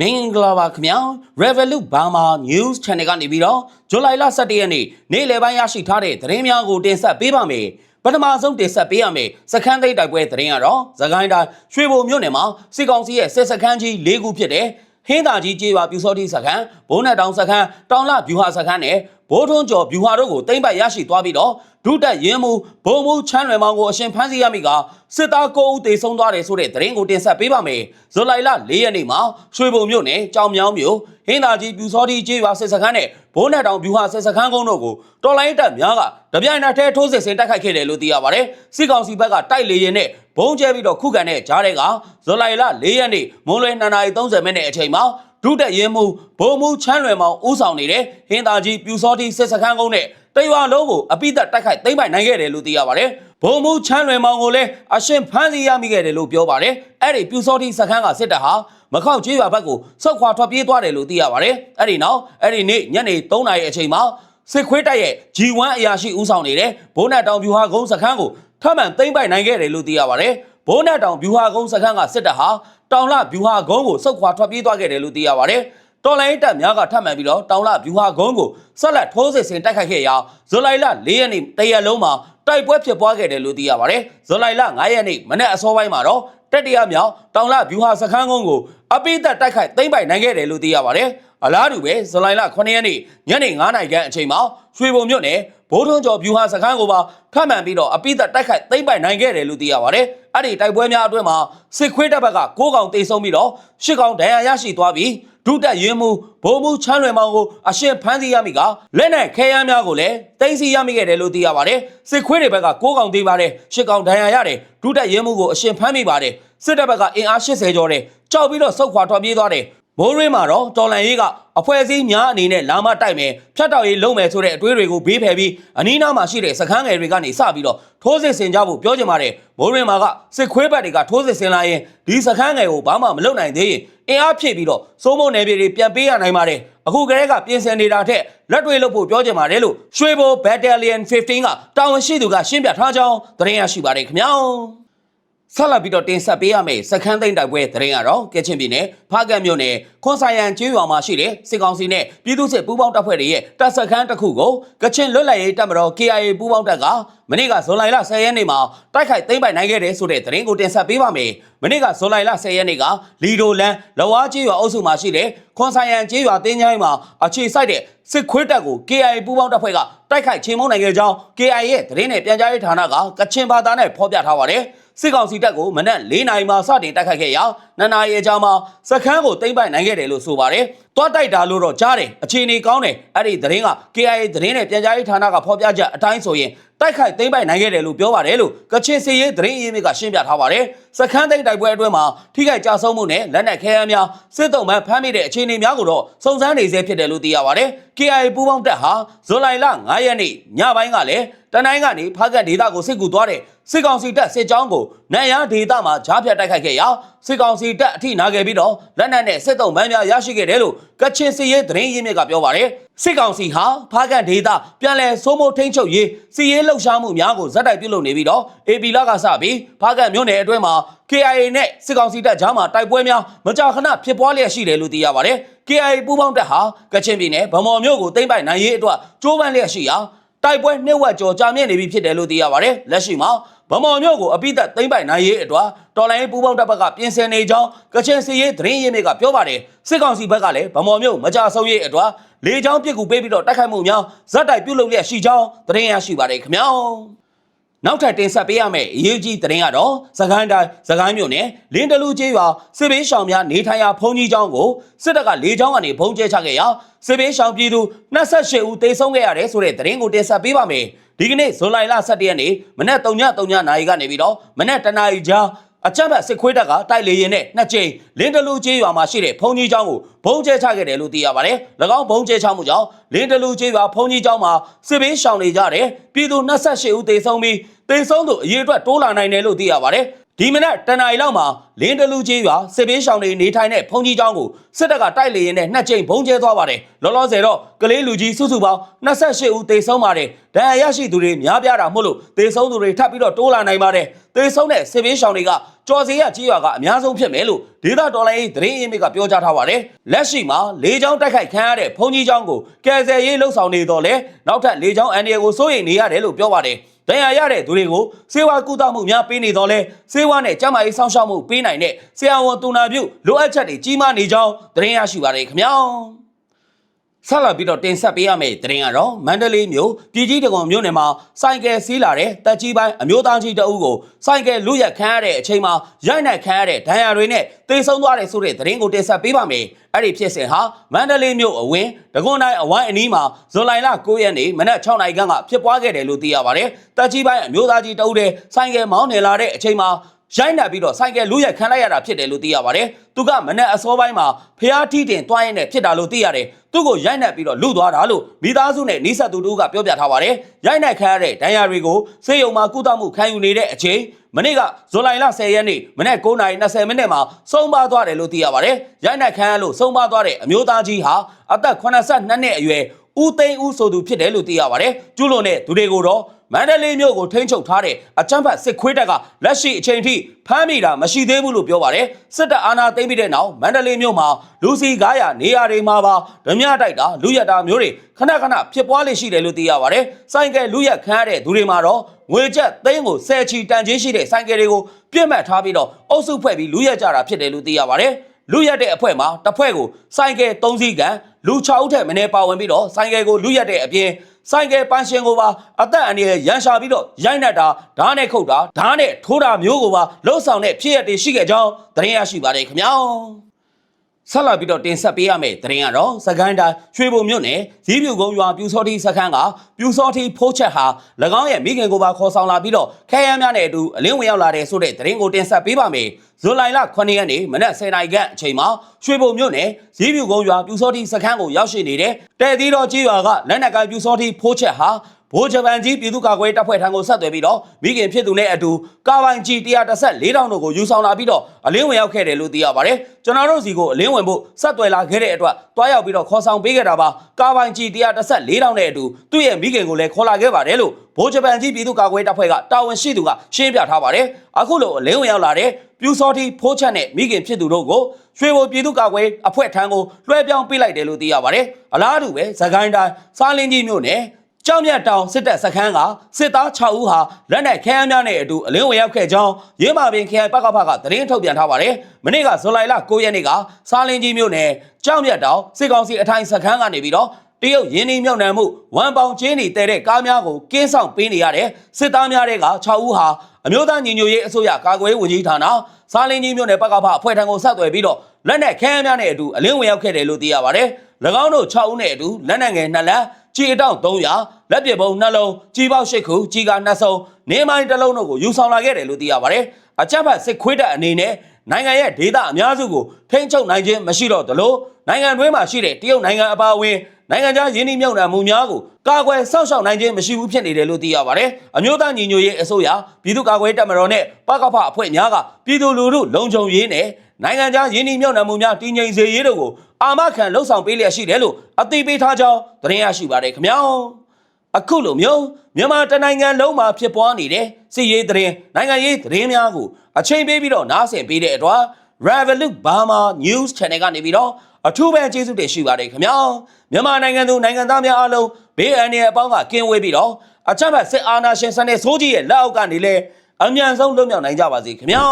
မင်္ဂလာပါခင်ဗျာ Revolut Burma News Channel ကနေပြီးတော့ဇူလိုင်လ17ရက်နေ့နေ့လယ်ပိုင်းရရှိထားတဲ့သတင်းများကိုတင်ဆက်ပေးပါမယ်ပထမဆုံးတင်ဆက်ပေးရမယ်စခန်းသိမ်းတိုက်ပွဲသတင်းကတော့သခိုင်းတိုင်းရွှေဘုံမြို့နယ်မှာစစ်ကောင်စီရဲ့စစ်စခန်းကြီး၄ခုဖြစ်တဲ့ဟင်းသာကြီးကျေးရွာပြူစောတိစခန်းဘိုးနက်တောင်စခန်းတောင်လဗျူဟာစခန်းနဲ့ ဘိုးထွန်းကျော်ဗျူဟာတို့ကိုတိမ့်ပတ်ရရှိသွားပြီးတော့ဒုတက်ရင်မှုဘုံမှုချမ်းလွယ်မောင်ကိုအရှင်ဖမ်းဆီးရမိကစစ်သား9ဦးတေဆုံးသွားတယ်ဆိုတဲ့သတင်းကိုတင်ဆက်ပေးပါမယ်ဇူလိုင်လ4ရက်နေ့မှာရွှေဘုံမြို့နယ်ကြောင်မြောင်းမြို့ဟင်းသာကြီးပြူစောတိကျေးရွာစစ်စခန်းနဲ့ဘိုးနက်တောင်ဗျူဟာစစ်စခန်းကုန်းတို့ကိုတော်လိုင်းတပ်များကတပြိုင်နက်တည်းထိုးစစ်ဆင်တိုက်ခိုက်ခဲ့တယ်လို့သိရပါတယ်စစ်ကောင်စီဘက်ကတိုက်လေရင်နဲ့ဘုံကျဲပြီးတော့ခုခံတဲ့ကြားတဲ့ကဇူလိုင်လ4ရက်နေ့မွန်းလွယ်2:30မိနစ်အချိန်မှာ ဒုတက်ရင်မှုဘုံမှုချမ်းလွယ်မောင်ဦးဆောင်နေတဲ့ဟင်းသာကြီးပြူစောတိစစ်စခန်းကုန်းနဲ့တရွာလုံးကိုအပိသက်တိုက်ခိုက်သိမ်းပိုက်နိုင်ခဲ့တယ်လို့သိရပါတယ်ဘုံမှုချမ်းလွယ်မောင်ကိုလည်းအရှင်ဖမ်းဆီးရမိခဲ့တယ်လို့ပြောပါတယ်အဲ့ဒီပြူစောတိစခန်းကစစ်တပ်ဟာမခောက်ကျေးရွာဘက်ကိုစောက်ခွာထွက်ပြေးသွားတယ်လို့သိရပါတယ်အဲ့ဒီနောက်အဲ့ဒီနေ့ညနေ3နာရီအချိန်မှာစစ်ခွေးတပ်ရဲ့ G1 အရာရှိဦးဆောင်နေတဲ့ဘိုးနတ်တောင်ဗျူဟာကုန်းစခန်းကိုထပ်မံသိမ်းပိုက်နိုင်ခဲ့တယ်လို့သိရပါတယ် ဘိုးနတ်တောင်ဗျူဟာကုန်းစခန်းကစစ်တပ်ဟာတောင်လဗျူဟာကုန်းကိုစောက်ခွာထွက်ပြေးသွားခဲ့တယ်လို့သိရပါတယ်တော်လိုင်းတပ်များကထပ်မံပြီးတော့တောင်လဗျူဟာကုန်းကိုဆက်လက်ထိုးစစ်ဆင်တိုက်ခိုက်ခဲ့ရာဇူလိုင်လ၄ရက်နေ့တရက်လုံးမှာတိုက်ပွဲဖြစ်ပွားခဲ့တယ်လို့သိရပါတယ်ဇူလိုင်လ9ရက်နေ့မနေ့အစောပိုင်းမှာတော့တက်တရမြောက်တောင်လဗျူဟာစခန်းကုန်းကိုအပိသက်တိုက်ခိုက်သိမ်းပိုက်နိုင်ခဲ့တယ်လို့သိရပါတယ်အလားတူပဲဇူလိုင်လ9ရက်နေ့ညနေ9:00နာရီခန့်အချိန်မှာရွှေဘုံမြို့နယ်ဘိုးထွန်းကျော်ဗျူဟာစခန်းကိုပါဖမ်းမှန်ပြီးတော့အပိသက်တိုက်ခိုက်သိမ်းပိုက်နိုင်ခဲ့တယ်လို့သိရပါတယ် အဲ့ဒီတိုက်ပွဲများအတွင်းမှာစစ်ခွေးတပ်ဘက်က၉ကောင်တိတ်ဆုံးပြီးတော့၈ကောင်ဒဏ်ရာရရှိသွားပြီးဒုတက်ရင်မူဘိုးမူချမ်းလွယ်မောင်ကိုအရှင်ဖမ်းဆီးရမိကလက်နဲ့ခဲယမ်းများကိုလည်းတင်စီရမိခဲ့တယ်လို့သိရပါတယ်စစ်ခွေးတွေဘက်က၉ကောင်သေးပါတယ်၈ကောင်ဒဏ်ရာရတယ်ဒုတက်ရင်မူကိုအရှင်ဖမ်းမိပါတယ်စစ်တပ်ဘက်ကအင်အား80ကျော်တဲ့ကြောက်ပြီးတော့ဆုတ်ခွာထွက်ပြေးသွားတယ်မိုးရင်းမှာတော့တော်လန်ရေးက အဖွဲ့အစည်းများအနေနဲ့လာမတိုက်မယ်ဖြတ်တောက်ရေးလုပ်မယ်ဆိုတဲ့အတွေးတွေကိုဘေးဖယ်ပြီးအနီးနားမှာရှိတဲ့စခန်းငယ်တွေကနေစပြီးတော့ထိုးစစ်ဆင်ကြဖို့ပြောချင်ပါတယ်မိုးရင်းမှာကစစ်ခွေးဘက်တွေကထိုးစစ်ဆင်လာရင်ဒီစခန်းငယ်ကိုဘာမှမလုပ်နိုင်သေးရင်အင်အားဖြည့်ပြီးတော့စိုးမုံနယ်ပြည်တွေပြန်ပေးရနိုင်ပါတယ်အခုကလေးကပြင်ဆင်နေတာထက်လက်တွေလုပ်ဖို့ပြောချင်ပါတယ်လို့ရွှေဘို Battalion 15ကတာဝန်ရှိသူကရှင်းပြထားကြောင်းသတင်းရရှိပါတယ်ခင်ဗျာ ဆက်လက်ပြီးတော့တင်ဆက်ပေးရမယ့်စခန်းသိမ်းတိုက်ပွဲသတင်းကတော့ကချင်ပြည်နယ်ဖားကတ်မြို့နယ်ခွန်ဆိုင်ရန်ကျေးရွာမှာရှိတဲ့စစ်ကောင်စီနဲ့ပြည်သူ့စစ်ပူးပေါင်းတပ်ဖွဲ့တွေရဲ့တပ်စခန်းတစ်ခုကိုကချင်လွတ်လပ်ရေးတပ်မတော် KIA ပူးပေါင်းတပ်ကမနေ့ကဇွန်လ10ရက်နေ့မှာတိုက်ခိုက်သိမ်းပိုက်နိုင်ခဲ့တယ်ဆိုတဲ့သတင်းကိုတင်ဆက်ပေးပါမယ်။မနေ့ကဇွန်လ10ရက်နေ့ကလီဒိုလန်လဝါကျေးရွာအုပ်စုမှာရှိတဲ့ခွန်ဆိုင်ရန်ကျေးရွာတင်းချိုင်းမှာအခြေစိုက်တဲ့စစ်ခွေးတပ်ကို KIA ပူးပေါင်းတပ်ဖွဲ့ကတိုက်ခိုက်ချေမှုန်းနိုင်ခဲ့ကြောင်း KIA ရဲ့သတင်းနဲ့ပြန်ကြားရေးဌာနကကချင်ဘာသာနဲ့ဖော်ပြထားပါတယ်။ စစ်ကောင်စီတပ်ကိုမနက်၄နာရီမှစတင်တိုက်ခိုက်ခဲ့ရာနှစ်နာရီအကြာမှာစခန်းကိုသိမ်းပိုက်နိုင်ခဲ့တယ်လို့ဆိုပါတယ်။တွားတိုက်တာလို့တော့ကြားတယ်။အခြေအနေကောင်းတယ်။အဲ့ဒီသတင်းက KIA သတင်းနဲ့ပြန်ကြားရေးဌာနကဖော်ပြချက်အတိုင်းဆိုရင်တိုက်ခိုက်သိမ်းပိုက်နိုင်ခဲ့တယ်လို့ပြောပါတယ်လို့ကချင်စီရေးသတင်းအရင်းမြစ်ကရှင်းပြထားပါတယ်။စခန်းသိမ်းတိုက်ပွဲအတွင်းမှာထိခိုက်ကြဆုံးမှုနဲ့လက်နက်ခဲယမ်းများစစ်တုံးမှဖမ်းမိတဲ့အခြေအနေများကိုတော့စုံစမ်းနေဆဲဖြစ်တယ်လို့သိရပါတယ်။ KIA ပူးပေါင်းတပ်ဟာဇွန်လ9ရက်နေ့ညပိုင်းကလည်း တနိုင်းကနေဖားကတ်ဒေသကိုစစ်ကူသွားတဲ့စစ်ကောင်စီတပ်စစ်ကြောင်းကိုနန်ရဒေသမှာဂျားဖြတ်တိုက်ခိုက်ခဲ့ရာစစ်ကောင်စီတပ်အထိနာခဲ့ပြီးတော့လက်နက်နဲ့စစ်တုံးမှန်းများရရှိခဲ့တယ်လို့ကချင်စီရေးသတင်းရင်းမြစ်ကပြောပါတယ်စစ်ကောင်စီဟာဖားကန်ဒေသပြန်လည်စိုးမိုးထိန်းချုပ်ရေးစီရေးလှုပ်ရှားမှုများကိုဇက်တိုက်ပြုလုပ်နေပြီးတော့ AP လကစပြီးဖားကန်မြို့နယ်အတွင်းမှာ KIA နဲ့စစ်ကောင်စီတပ်ကြားမှာတိုက်ပွဲများမကြာခဏဖြစ်ပွားလျက်ရှိတယ်လို့သိရပါတယ် KIA ပူးပေါင်းတပ်ဟာကချင်ပြည်နယ်ဗမော်မြို့ကိုသိမ်းပိုက်နိုင်ရေးအတွက်ကြိုးပမ်းလျက်ရှိရာ တိုက်ပွဲနှစ်ဝက်ကျော်ကြာမြင့်နေပြီဖြစ်တယ်လို့သိရပါတယ်လက်ရှိမှာဗမော်မြို့ကိုအပိသက်သိမ်းပိုက်နိုင်ရေးအတွက်တော်လိုင်းပူးပေါင်းတပ်ဘက်ကပြင်ဆင်နေကြောင်းကချင်စီရေးသတင်းရင်းမြစ်ကပြောပါတယ်စစ်ကောင်စီဘက်ကလည်းဗမော်မြို့မကြဆုံးရေးအတွက်လေကြောင်းပစ်ကူပေးပြီးတော့တိုက်ခိုက်မှုများဇက်တိုက်ပြုတ်လုပ်လျက်ရှိကြောင်းသတင်းရရှိပါတယ်ခင်ဗျာ နောက်ထပ်တင်ဆက်ပေးရမယ့်အရေးကြီးသတင်းကတော့သခိုင်းတိုင်းသခိုင်းမြို့နယ်လင်းတလူကျေးရွာစစ်ဘေးရှောင်များနေထိုင်ရာဘုံကြီးကျောင်းကိုစစ်တပ်ကလေကြောင်းကနေဘုံကျဲချခဲ့ရာစစ်ဘေးရှောင်ပြည်သူ28ဦးသေဆုံးခဲ့ရတယ်ဆိုတဲ့သတင်းကိုတင်ဆက်ပေးပါမယ်ဒီကနေ့ဇွန်လ17ရက်နေ့မနက်3:00နာရီကနေပြီးတော့မနက်တနာရီကြား အကြမ်းဖက်စစ်ခွေးတပ်ကတိုက်လေရင်နဲ့နှစ်ကြိမ်လင်းတလူကျေးရွာမှာရှိတဲ့ဘုံကြီးကျောင်းကိုဘုံကျဲချခဲ့တယ်လို့သိရပါတယ်။၎င်းဘုံကျဲချမှုကြောင့်လင်းတလူကျေးရွာဘုံကြီးကျောင်းမှာစစ်ဘေးရှောင်နေကြတဲ့ပြည်သူ28ဦးသေဆုံးပြီးသေဆုံးသူအရေးအတွက်တိုးလာနိုင်တယ်လို့သိရပါတယ်။ ဒီမနက်တနအီလောက်မှာလင်းတလူကြီးရွာစစ်ပေးရှောင်တွေနေထိုင်တဲ့ဖုန်ကြီးကျောင်းကိုစစ်တပ်ကတိုက်လေရင်နဲ့နှစ်ကြိမ်ဘုံကျဲသွားပါတယ်လောလောဆယ်တော့ကလေးလူကြီးစုစုပေါင်း28ဦးသေဆုံးပါတယ်ဒဏ်ရာရရှိသူတွေများပြားတာမို့လို့သေဆုံးသူတွေထပ်ပြီးတော့တိုးလာနိုင်ပါတယ်သေဆုံးတဲ့စစ်ပေးရှောင်တွေကကြော်စီရကြီးရွာကအများဆုံးဖြစ်မယ်လို့ဒေသတော်လိုင်းသတင်းအင်းမြစ်ကပြောကြားထားပါတယ်လက်ရှိမှာလေကြောင်းတိုက်ခိုက်ခံရတဲ့ဖုန်ကြီးကျောင်းကိုကယ်ဆယ်ရေးလှုပ်ဆောင်နေတော့လဲနောက်ထပ်လေကြောင်းအန်ဒီယကိုစိုးရိမ်နေရတယ်လို့ပြောပါတယ် ဒဏ်ရာရတဲ့သူတွေကိုစေဝါကုသမှုများပေးနေတော့လဲစေဝါနဲ့ကျန်းမာရေးစောင့်ရှောက်မှုပေးနိုင်တဲ့ဆရာဝန်တူနာပြုလိုအပ်ချက်တွေကြီးမားနေကြောင်းသတင်းရရှိပါတယ်ခင်ဗျာ ဆက်လက်ပြီးတော့တင်ဆက်ပေးရမယ့်သတင်းကတော့မန္တလေးမြို့ပြည်ကြီးတကုံမြို့နယ်မှာစိုက်ကယ်စီးလာတဲ့တက်ကြီးပိုင်းအမျိုးသားကြီးတအုပ်ကိုစိုက်ကယ်လူရက်ခမ်းရတဲ့အချိန်မှာရိုက်နှက်ခမ်းရတဲ့ဒဏ်ရာတွေနဲ့တေဆုံးသွားတယ်ဆိုတဲ့သတင်းကိုတင်ဆက်ပေးပါမယ်အဲ့ဒီဖြစ်စဉ်ဟာမန္တလေးမြို့အဝင်းတကွန်တိုင်းအဝိုင်းအနီးမှာဇွန်လလ9ရက်နေ့မနက်6နာရီခန့်ကဖြစ်ပွားခဲ့တယ်လို့သိရပါတယ်တက်ကြီးပိုင်းအမျိုးသားကြီးတအုပ်တဲ့စိုက်ကယ်မောင်းနေလာတဲ့အချိန်မှာ ရိုက်နှက်ပြီးတော့ဆိုင်ကယ်လူရက်ခံလိုက်ရတာဖြစ်တယ်လို့သိရပါတယ်။သူကမနက်အစောပိုင်းမှာဖျားထီးတင်တွားရင်နဲ့ဖြစ်တာလို့သိရတယ်။သူ့ကိုရိုက်နှက်ပြီးတော့လူသွားတာလို့မိသားစုနဲ့နီးစပ်သူတို့ကပြောပြထားပါတယ်။ရိုက်နှက်ခံရတဲ့ဒဏ်ရာတွေကိုစေယုံမှာကုသမှုခံယူနေတဲ့အချိန်မနေ့ကဇူလိုင်လ10ရက်နေ့မနေ့9:20မိနစ်မှာဆုံးပါသွားတယ်လို့သိရပါတယ်။ရိုက်နှက်ခံရလို့ဆုံးပါသွားတဲ့အမျိုးသားကြီးဟာအသက်82နှစ်အရွယ် ဦးသိန်းဦးဆိုသူဖြစ်တယ်လို့သိရပါတယ်။ကျူးလွန်တဲ့သူတွေကိုတော့မန္တလေးမြို့ကိုထိန်းချုပ်ထားတဲ့အကြမ်းဖက်စစ်ခွေးတပ်ကလက်ရှိအချိန်ထိဖမ်းမိတာမရှိသေးဘူးလို့ပြောပါတယ်စစ်တပ်အာဏာသိမ်းပြီးတဲ့နောက်မန္တလေးမြို့မှာလူစီ900နေရာတွေမှာပါဓမြတိုက်တာလူရတာမျိုးတွေခဏခဏဖြစ်ပွားလေရှိတယ်လို့သိရပါတယ်စိုင်းကယ်လူရခမ်းရတဲ့သူတွေမှာတော့ငွေကျပ်သိန်းကိုဆယ်ချီတန်ချင်းရှိတဲ့စိုင်းကယ်တွေကိုပြစ်မှတ်ထားပြီးတော့အုပ်စုဖွဲ့ပြီးလူရကြတာဖြစ်တယ်လို့သိရပါတယ် လူရက်တဲ့အဖွဲမှာတစ်ဖွဲ့ကိုစိုက်ကဲ3စီးကန်လူ6ဦးထက်မင်းပါဝင်ပြီးတော့စိုက်ကဲကိုလူရက်တဲ့အပြင်ဆိုင်ကယ်ပန်းရှင်ကိုပါအသက်အန္တရာယ်ရန်ရှာပြီးတော့ရိုက်နှက်တာဓာတ်နဲ့ခုတ်တာဓာတ်နဲ့ထိုးတာမျိုးကိုပါလှုပ်ဆောင်တဲ့ဖြစ်ရတဲ့ရှိခဲ့ကြောင်းသတင်းရရှိပါတယ်ခင်ဗျာ ဆက်လာပြီးတော့တင်ဆက်ပေးရမယ့်သတင်းကတော့စကိုင်းတိုင်းရွှေဘုံမြို့နယ်ရီးပြူကုန်းရွာပြူစောတိစခန်းကပြူစောတိဖိုးချက်ဟာ၎င်းရဲ့မိခင်ကိုပါခေါ်ဆောင်လာပြီးတော့ခဲယမ်းများနဲ့အတူအလင်းဝင်ရောက်လာတဲ့ဆိုတဲ့သတင်းကိုတင်ဆက်ပေးပါမယ်ဇွန်လလ9ရက်နေ့မနက်10:00နာရီခန့်အချိန်မှာရွှေဘုံမြို့နယ်ရီးပြူကုန်းရွာပြူစောတိစခန်းကိုရောက်ရှိနေတဲ့တဲ့သီးတော်ကြီးရွာကလက်နက်ကိုင်ပြူစောတိဖိုးချက်ဟာ ဘိုးဂျပန်ကြီးပြည်သူ့ကာကွယ်တပ်ဖွဲ့ထံကိုဆက်သွယ်ပြီးတော့မိခင်ဖြစ်သူနဲ့အတူကာပိုင်ကြီး134တောင်တို့ကိုယူဆောင်လာပြီးတော့အလင်းဝင်ရောက်ခဲ့တယ်လို့သိရပါတယ်ကျွန်တော်တို့စီကိုအလင်းဝင်ဖို့ဆက်သွယ်လာခဲ့တဲ့အတွက်တွားရောက်ပြီးတော့ခေါ်ဆောင်ပေးခဲ့တာပါကာပိုင်ကြီး134တောင်နဲ့အတူသူ့ရဲ့မိခင်ကိုလည်းခေါ်လာခဲ့ပါတယ်လို့ဘိုးဂျပန်ကြီးပြည်သူ့ကာကွယ်တပ်ဖွဲ့ကတာဝန်ရှိသူကရှင်းပြထားပါတယ်အခုလိုအလင်းဝင်ရောက်လာတဲ့ပြူစောတိဖိုးချက်နဲ့မိခင်ဖြစ်သူတို့ကိုရွှေဘိုပြည်သူ့ကာကွယ်အဖွဲ့ထံကိုလွှဲပြောင်းပေးလိုက်တယ်လို့သိရပါတယ်အလားတူပဲသခိုင်းတိုင်းစားလင်းကြီးမြို့နယ် ကြောင်မြတ်တောင်စစ်တပ်စခန်းကစစ်သား6ဦးဟာလက်နက်ခဲယမ်းများနဲ့အတူအလင်းဝင်ရောက်ခဲ့ကြောင်းရင်းမာပင်ခရိုင်ပကဖကသတင်းထုတ်ပြန်ထားပါတယ်။မနေ့ကဇူလိုင်လ9ရက်နေ့ကစားလင်းကြီးမြို့နယ်ကြောင်မြတ်တောင်စစ်ကောင်စီအထိုင်စခန်းကနေပြီးတော့တရုတ်ရင်းနှီးမြှုပ်နှံမှုဝမ်ပေါင်ချင်းနေတဲတဲ့ကားများကိုကင်းဆောင်ပေးနေရတဲ့စစ်သားများတွေက6ဦးဟာအမျိုးသားညီညွတ်ရေးအစိုးရကာကွယ်ရေးဝန်ကြီးဌာနစားလင်းကြီးမြို့နယ်ပကဖအဖွဲ့ထံကိုဆက်သွယ်ပြီးတော့လက်နက်ခဲယမ်းများနဲ့အတူအလင်းဝင်ရောက်ခဲ့တယ်လို့သိရပါတယ်။၎င်းတို့6ဦးနဲ့အတူလက်နက်ငယ်2လက် ခြေအတောက်300လက်ပစ်ပုံ2လုံးကြီးပေါက်8ခုကြီးက2စုံနေမိုင်းတစ်လုံးတို့ကိုယူဆောင်လာခဲ့တယ်လို့သိရပါတယ်။အကြမ်းဖက်စစ်ခွေးတပ်အနေနဲ့နိုင်ငံရဲ့ဒေသအများစုကိုထိန်းချုပ်နိုင်ခြင်းမရှိတော့သလိုနိုင်ငံတွင်းမှာရှိတဲ့တရုတ်နိုင်ငံအပါအဝင်နိုင်ငံခြားယင်းနှိမ့်မြုံနှံမှုများကိုကာကွယ်စောင့်ရှောက်နိုင်ခြင်းမရှိဘူးဖြစ်နေတယ်လို့သိရပါတယ်။အမျိုးသားညီညွတ်ရေးအစိုးရပြည်သူ့ကာကွယ်တပ်မတော်နဲ့ပကဖအဖွဲ့များကပြည်သူလူထုလုံခြုံရေးနဲ့နိုင်ငံခြားယင်းနှိမ့်မြုံနှံမှုများတည်ငြိမ်စေရေးတို့ကို အာမခံလှုံ့ဆော်ပေးလျက်ရှိတယ်လို့အသိပေးထားကြောင်းသတင်းရရှိပါတယ်ခင်ဗျာ။အခုလိုမျိုးမြန်မာတနိုင်ငံလုံးမှာဖြစ်ပွားနေတဲ့စစ်ရေးသတင်းနိုင်ငံရေးသတင်းများကိုအချိန်ပေးပြီးတော့နားဆင်ပေးတဲ့အတွက် Revolut Burma News Channel ကနေပြီးတော့အထူးပဲကျေးဇူးတင်ရှိပါတယ်ခင်ဗျာမြန်မာနိုင်ငံသူနိုင်ငံသားများအားလုံးဘေးအန္တရာယ်အပေါင်းကကင်းဝေးပြီးတော့အချက်မဲ့စစ်အာဏာရှင်စနစ်ဆိုးကြီးရဲ့လက်အောက်ကနေလဲအမြန်ဆုံးလွတ်မြောက်နိုင်ကြပါစေခင်ဗျာ